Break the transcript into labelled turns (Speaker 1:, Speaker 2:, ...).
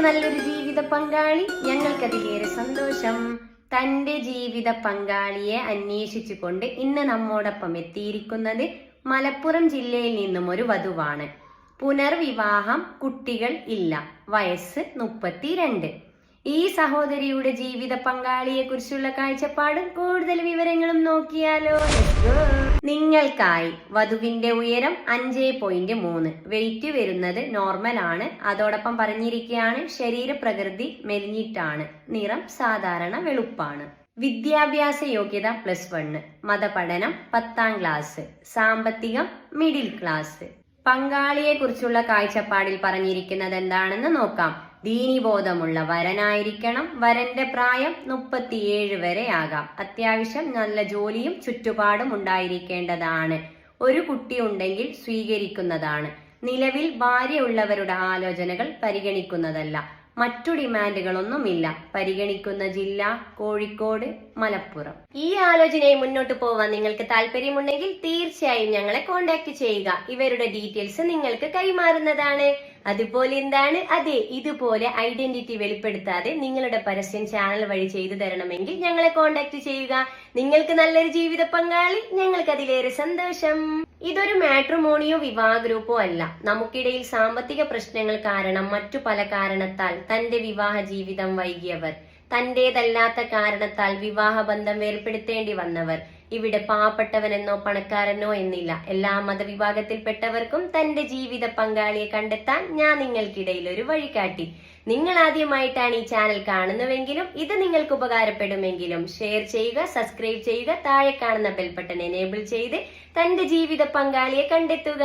Speaker 1: നല്ലൊരു ജീവിത പങ്കാളി. ഞങ്ങൾക്കതിലേറെ സന്തോഷം. തന്റെ ജീവിത പങ്കാളിയെ അന്വേഷിച്ചുകൊണ്ട് ഇന്ന് നമ്മോടൊപ്പം എത്തിയിരിക്കുന്നത് മലപ്പുറം ജില്ലയിൽ നിന്നും ഒരു വധുവാണ്. പുനർവിവാഹം കുട്ടികൾ ഇല്ല. വയസ്സ് മുപ്പത്തിരണ്ട്. ഈ സഹോദരിയുടെ ജീവിത പങ്കാളിയെ കുറിച്ചുള്ള കാഴ്ചപ്പാടും കൂടുതൽ വിവരങ്ങളും നോക്കിയാലോ. നിങ്ങൾക്കായി വധുവിന്റെ ഉയരം അഞ്ച് പോയിന്റ് മൂന്ന്. വെയിറ്റ് വരുന്നത് നോർമൽ ആണ്. അതോടൊപ്പം പറഞ്ഞിരിക്കുകയാണ് ശരീരപ്രകൃതി മെലിഞ്ഞിട്ടാണ്. നിറം സാധാരണ വെളുപ്പാണ്. വിദ്യാഭ്യാസ യോഗ്യത പ്ലസ് വണ്ണ് മതപഠനം പത്താം ക്ലാസ് സാമ്പത്തികം മിഡിൽ ക്ലാസ് പങ്കാളിയെ കുറിച്ചുള്ള കാഴ്ചപ്പാടിൽ പറഞ്ഞിരിക്കുന്നത് എന്താണെന്ന് നോക്കാം. ദീനിബോധമുള്ള വരനായിരിക്കണം. വരന്റെ പ്രായം മുപ്പത്തിയേഴ് വരെ ആകാം. അത്യാവശ്യം നല്ല ജോലിയും ചുറ്റുപാടും ഉണ്ടായിരിക്കേണ്ടതാണ്. ഒരു കുട്ടി ഉണ്ടെങ്കിൽ സ്വീകരിക്കുന്നതാണ്. നിലവിൽ ഭാര്യയുള്ളവരുടെ ആലോചനകൾ പരിഗണിക്കുന്നതല്ല. മറ്റു ഡിമാൻഡുകളൊന്നുമില്ല. പരിഗണിക്കുന്ന ജില്ല കോഴിക്കോട് മലപ്പുറം. ഈ ആലോചനയെ മുന്നോട്ട് പോവാൻ നിങ്ങൾക്ക് താല്പര്യമുണ്ടെങ്കിൽ തീർച്ചയായും ഞങ്ങളെ കോൺടാക്ട് ചെയ്യുക. ഇവരുടെ ഡീറ്റെയിൽസ് നിങ്ങൾക്ക് കൈമാറുന്നതാണ്. അതുപോലെ എന്താണ്? അതെ ഇതുപോലെ ഐഡന്റിറ്റി വെളിപ്പെടുത്താതെ നിങ്ങളുടെ പരസ്യം ചാനൽ വഴി ചെയ്തു തരണമെങ്കിൽ ഞങ്ങളെ കോൺടാക്ട് ചെയ്യുക. നിങ്ങൾക്ക് നല്ലൊരു ജീവിത പങ്കാളി ഞങ്ങൾക്ക് അതിലേറെ സന്തോഷം. ഇതൊരു മാട്രിമോണിയോ വിവാഹ ഗ്രൂപ്പോ അല്ല. നമുക്കിടയിൽ സാമ്പത്തിക പ്രശ്നങ്ങൾ കാരണം മറ്റു പല കാരണത്താൽ തന്റെ വിവാഹ ജീവിതം വൈകിയവർ. തന്റേതല്ലാത്ത കാരണത്താൽ വിവാഹബന്ധം ഏർപ്പെടുത്തേണ്ടി വന്നവർ. ഇവിടെ പാവപ്പെട്ടവനെന്നോ പണക്കാരനോ എന്നില്ല. എല്ലാ മതവിഭാഗത്തിൽപ്പെട്ടവർക്കും തന്റെ ജീവിത പങ്കാളിയെ കണ്ടെത്താൻ ഞാൻ നിങ്ങൾക്കിടയിൽ ഒരു വഴികാട്ടി. നിങ്ങൾ ആദ്യമായിട്ടാണ് ഈ ചാനൽ കാണുന്നുവെങ്കിലും ഇത് നിങ്ങൾക്ക് ഉപകാരപ്പെടുമെങ്കിലും ഷെയർ ചെയ്യുക സബ്സ്ക്രൈബ് ചെയ്യുക താഴെ കാണുന്ന ബെൽബട്ടൺ എനേബിൾ ചെയ്ത് തന്റെ ജീവിത പങ്കാളിയെ കണ്ടെത്തുക.